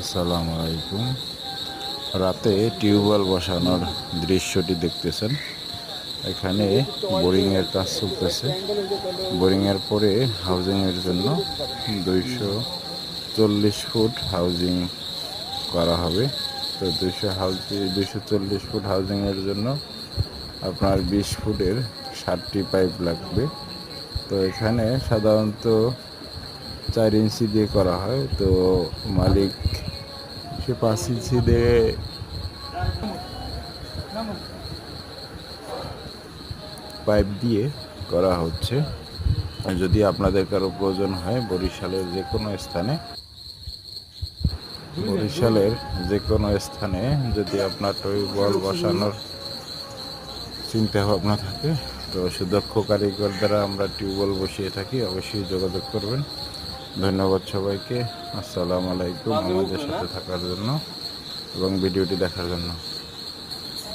আসসালামু আলাইকুম। রাতে টিউবওয়েল বসানোর দৃশ্যটি দেখতেছেন। এখানে বোরিংয়ের কাজ চলতেছে। বোরিংয়ের পরে হাউজিংয়ের জন্য দুইশো চল্লিশ ফুট হাউজিং করা হবে। তো দুইশো হাউজিং, দুইশো চল্লিশ ফুট হাউজিংয়ের জন্য আপনার বিশ ফুটের ষাটটি পাইপ লাগবে। তো এখানে সাধারণত চার ইঞ্চি দিয়ে করা হয়, তো মালিক সে পাঁচ ইঞ্চি দিয়ে পাইপ দিয়ে করা হচ্ছে। যদি আপনাদের কারও প্রয়োজন হয়, বরিশালের যে কোনো স্থানে, বরিশালের যে কোনো স্থানে যদি আপনার টিউবওয়েল বসানোর চিন্তা ভাবনা থাকে, তো সুদক্ষ কারিগর দ্বারা আমরা টিউবওয়েল বসিয়ে থাকি, অবশ্যই যোগাযোগ করবেন। ধন্যবাদ সবাইকে। আসসালামু আলাইকুম আমাদের সাথে থাকার জন্য এবং ভিডিওটি দেখার জন্য।